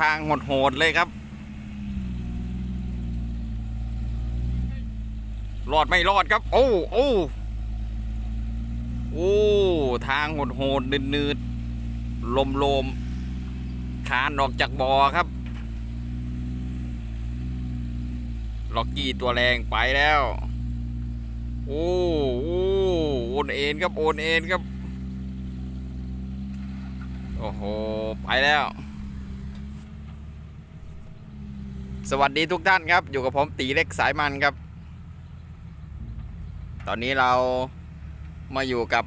ทางโหดๆเลยครับ รอดไม่รอดครับ โอ้โอ้โอ้ทางโหดๆนืดๆลมๆคานออกจากบ่อครับล็อกกี้ตัวแรงไปแล้ว โอ้โอ้โอนเอ็นครับโอนเอ็นครับ โอ้โห ไปแล้ว สวัสดีทุกท่านครับ อยู่กับผมตีเล็กสายมันครับ ตอนนี้เรามาอยู่กับ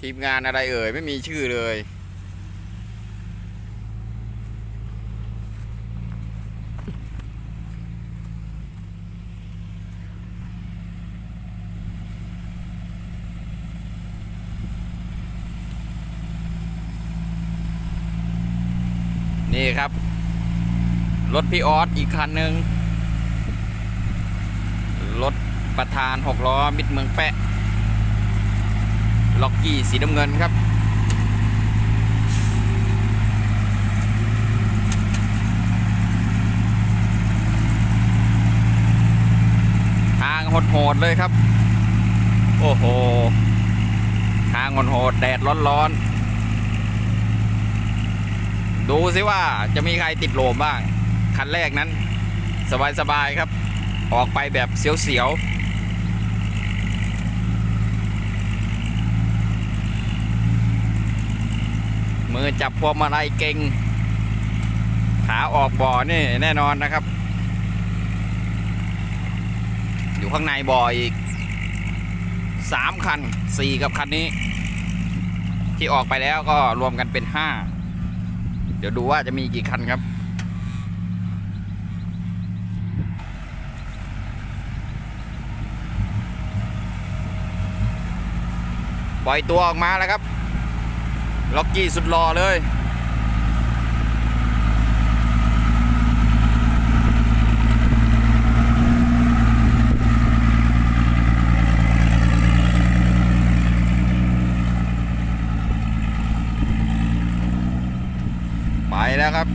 ทีมงานอะไรเอ่ย ไม่มีชื่อเลย นี่ครับ รถพี่ออสอีกคันหนึ่งรถประธานหกล้อมิดเมืองแปะล็อกกี้สีน้ำเงินครับ ทางโหดๆเลยครับ โอ้โห ทางโหดๆแดดร้อนๆ ดูสิว่าจะมีใครติดโลมบ้าง คันแรกนั้น สบายๆครับ ออกไปแบบเสียวๆมือจับพวงมาลัยเก่ง ขาออกบ่อนี่แน่นอนนะครับ อยู่ข้างในบ่ออีกสามคันสี่กับคันนี้ ที่ออกไปแล้วก็รวมกันเป็นห้าเดี๋ยวดูว่าจะมีกี่คันครับ ปล่อยตัวออกมาแล้วครับ ล็อกกี้สุดหล่อเลย ไปแล้วครับ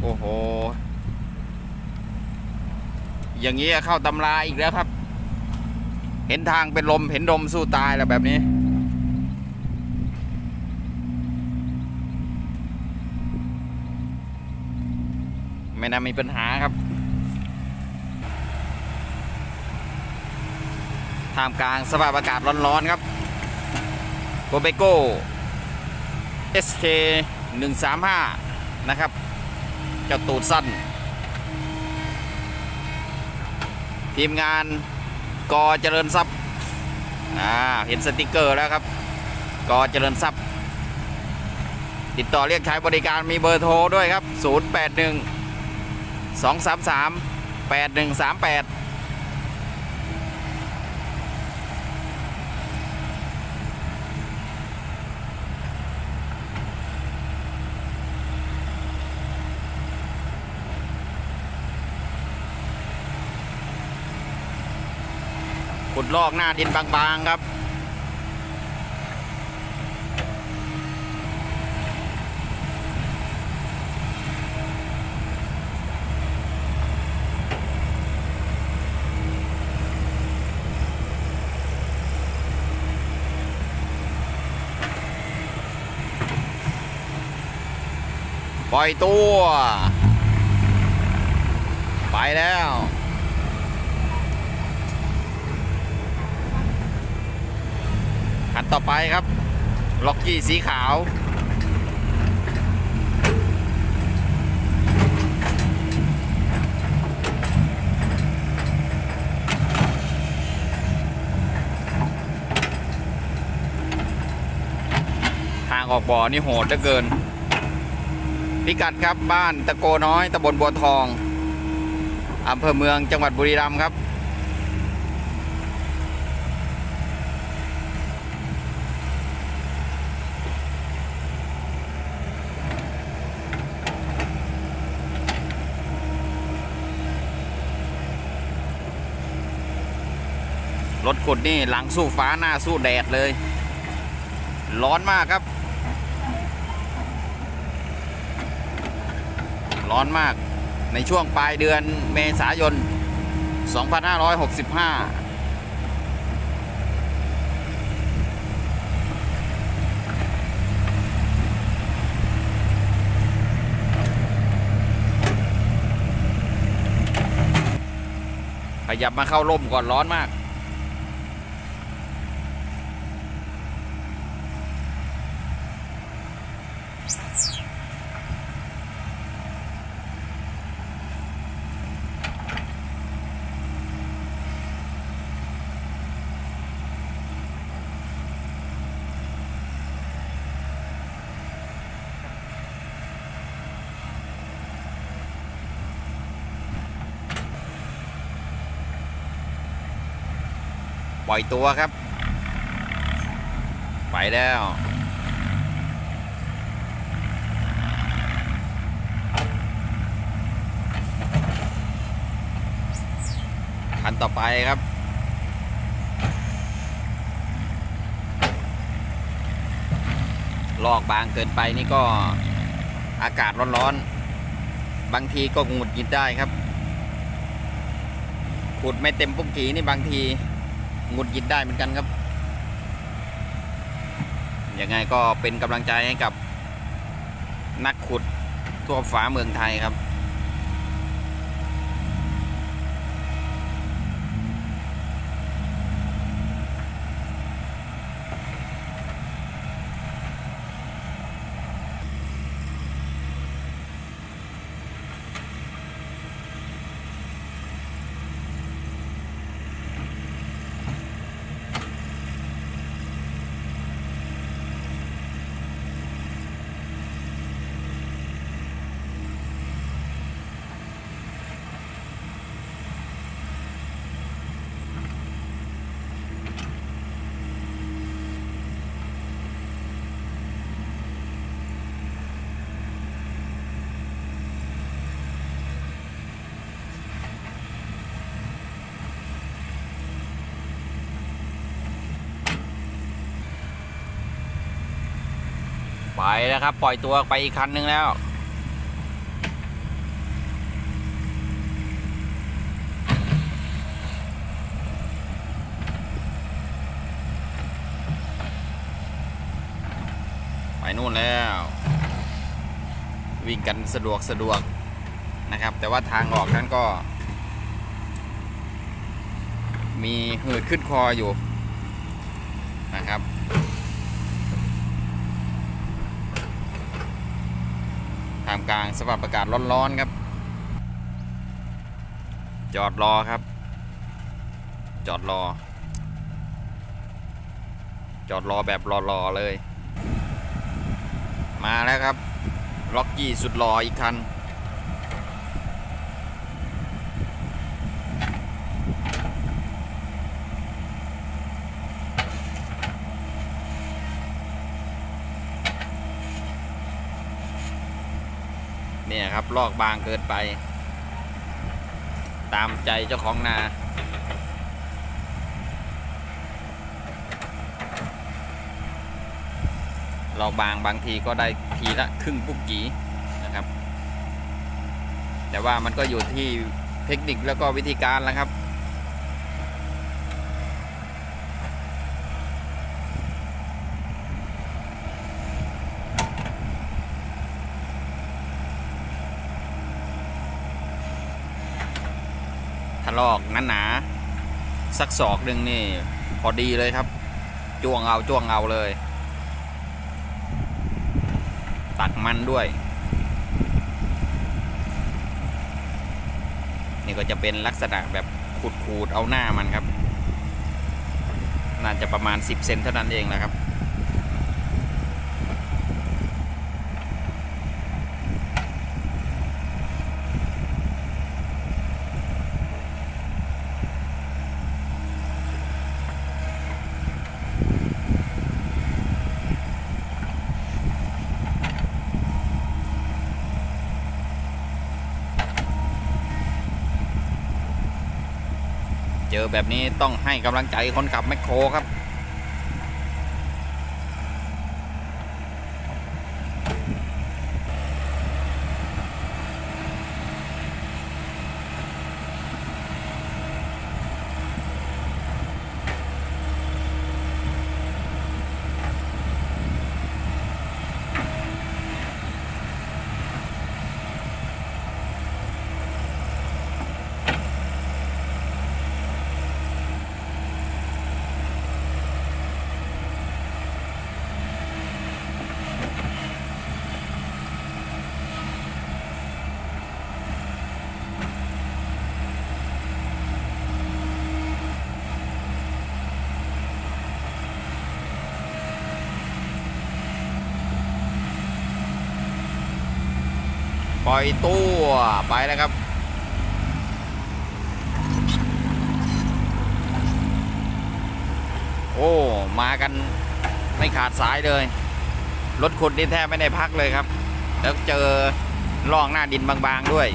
โอ้โห อย่างนี้เข้าตำราอีกแล้วครับ เห็นทางเป็นลมเห็นดมสู้ตายแล้วแบบนี้ ไม่น่ามีปัญหาครับท่ามกลางสภาพอากาศร้อนๆครับโกเบโก้ SK 135 นะครับ เจ้าตูดสั้น ทีมงาน กอเจริญทรัพย์อ่าเห็นสติกเกอร์แล้วครับ กอเจริญทรัพย์ ติดต่อเรียกใช้บริการมีเบอร์โทรด้วยครับ 081 233 8138 ลอกหน้าดินบางๆครับปล่อยตัว ไปแล้ว คันต่อไปครับ ล็อกกี้สีขาว ทางออกบ่อนี่โหดเหลือเกิน พิกัดครับบ้านตะโกน้อยตำบลบัวทองอำเภอเมืองจังหวัดบุรีรัมย์ครับ ถขุดนี่หลังสู้ฟ้าหน้าสู้แดดเลย ร้อนมากครับ ร้อนมากในช่วงปลายเดือนเมษายน 2565ขยับมาเข้าร่มก่อนร้อนมาก ปล่อยตัวครับ ไปแล้วคันต่อไปครับลอกบางเกินไปนี่ก็อากาศร้อนๆ บางทีก็หงุดหงิดได้ครับ ขุดไม่เต็มปุกกีนี่บางที งุดหงิดได้เหมือนกันครับยังไงก็เป็นกำลังใจให้กับนักขุดทั่วฟ้าเมืองไทยครับ ไปแล้วครับ ปล่อยตัวไปอีกคันหนึ่งแล้ว ไปนู่นแล้ว วิ่งกันสะดวกสะดวกนะครับ แต่ว่าทางออกนั้นก็ มีหืดขึ้นคออยู่นะครับ ท่าม กลางสภาพอากาศร้อนๆครับ จอดรอครับ จอดรอ จอดรอแบบรอๆเลย มาแล้วครับล็อกกี้สุดรออีกคัน เนี่ยครับลอกบางเกินไป ตามใจเจ้าของนาลอกบางบางทีก็ได้ทีละครึ่งปุ๊กกีนะครับ แต่ว่ามันก็อยู่ที่เทคนิคแล้วก็วิธีการแล้วครับาลอกหนาๆสักศอกหนึ่งนี่ พอดีเลยครับ จ้วงเอาจ้วงเอาเลย ตักมันด้วย นี่ก็จะเป็นลักษณะแบบขูดๆเอาหน้ามันครับ น่าจะประมาณ 10 เซนเท่านั้นเองนะครับ อแบบนี้ต้องให้กำลังใจคนขับแมคโครครับ ล่อยตัวไปแล้วครับ โอ้ มากันไม่ขาดสายเลย รถขุดนี่แทบไม่ได้พักเลยครับ แล้วเจอล่องหน้าดินบางๆด้วย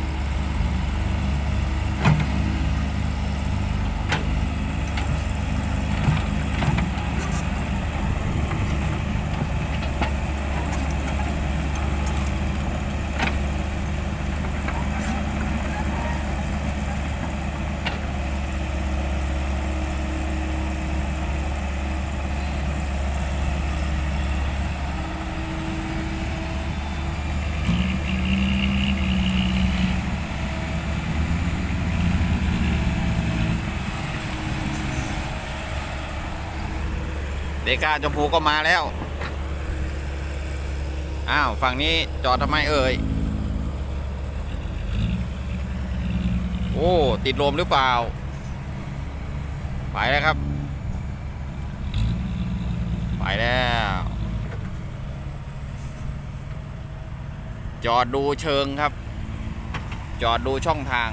เดก้าชมพูก็มาแล้ว อ้าว ฝั่งนี้จอดทำไมเอ่ย โอ้ ติดลมหรือเปล่า ไปแล้วครับ ไปแล้ว จอดดูเชิงครับ จอดดูช่องทาง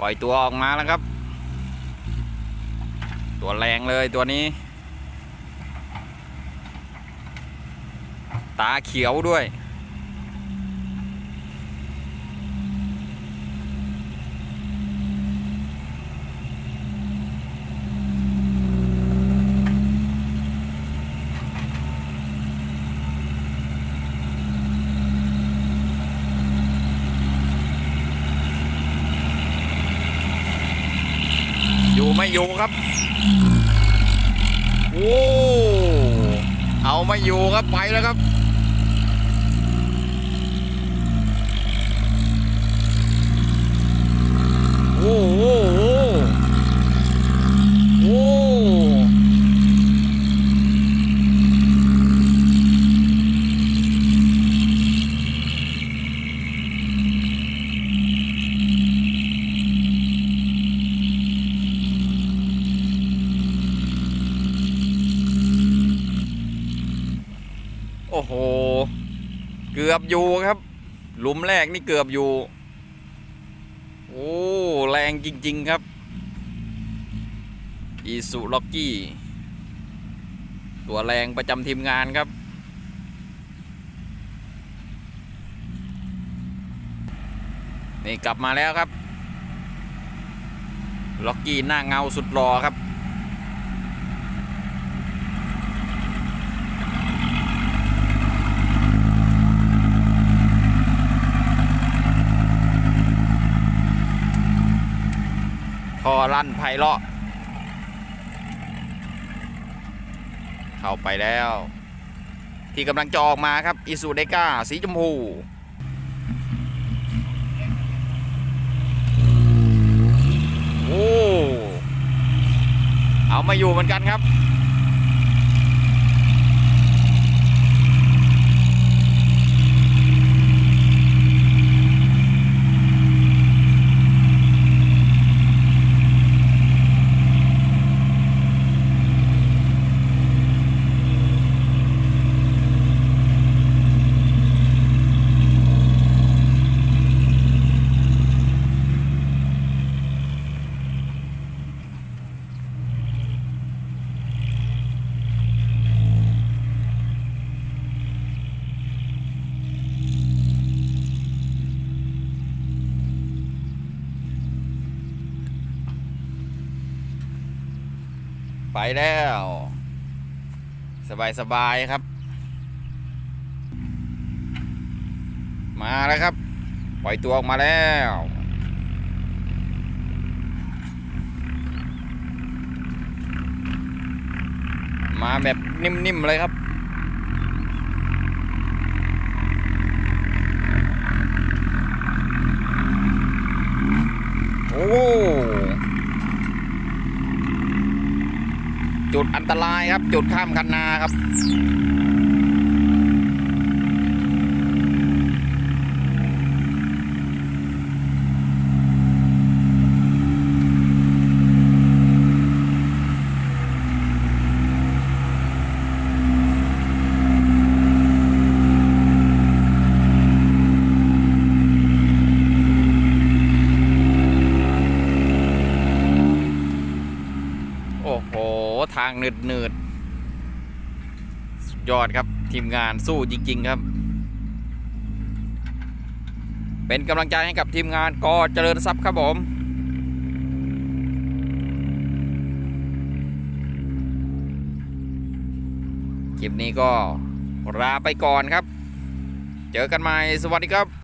ปล่อยตัวออกมาแล้วครับ ตัวแรงเลยตัวนี้ ตาเขียวด้วย อยู่ไม่อยู่ครับโอ้เอาไม่อยู่ครับไปแล้วครับโอ้โอ้โอ้โหโอ้โห เกือบอยู่ครับ หลุมแรกนี่เกือบอยู่ โอ้ แรงจริง ๆ ครับอีสุล็อกกี้ ตัวแรงประจำทีมงานครับ นี่กลับมาแล้วครับ ล็อกกี้หน้าเงาสุดหล่อครับ ทอลั่นไพเลาะ เข้าไปแล้ว ที่กำลังจะออกมาครับอิสุเดก้าสีชมพูโอ้เอามาอยู่เหมือนกันครับ แล้ว สบายสบายๆครับ มาแล้วครับ ปล่อยตัวออกมาแล้วมาแบบนิ่มๆเลยครับ โอ้ จุดอันตรายครับ จุดข้ามคันนาครับางหนืดหนืดๆสุดยอดครับทีมงานสู้จริง ๆ ครับ เป็นกำลังใจให้กับทีมงานกอเจริญทรัพย์ครับผมคลิปนี้ก็ลาไปก่อนครับ เจอกันใหม่สวัสดีครับ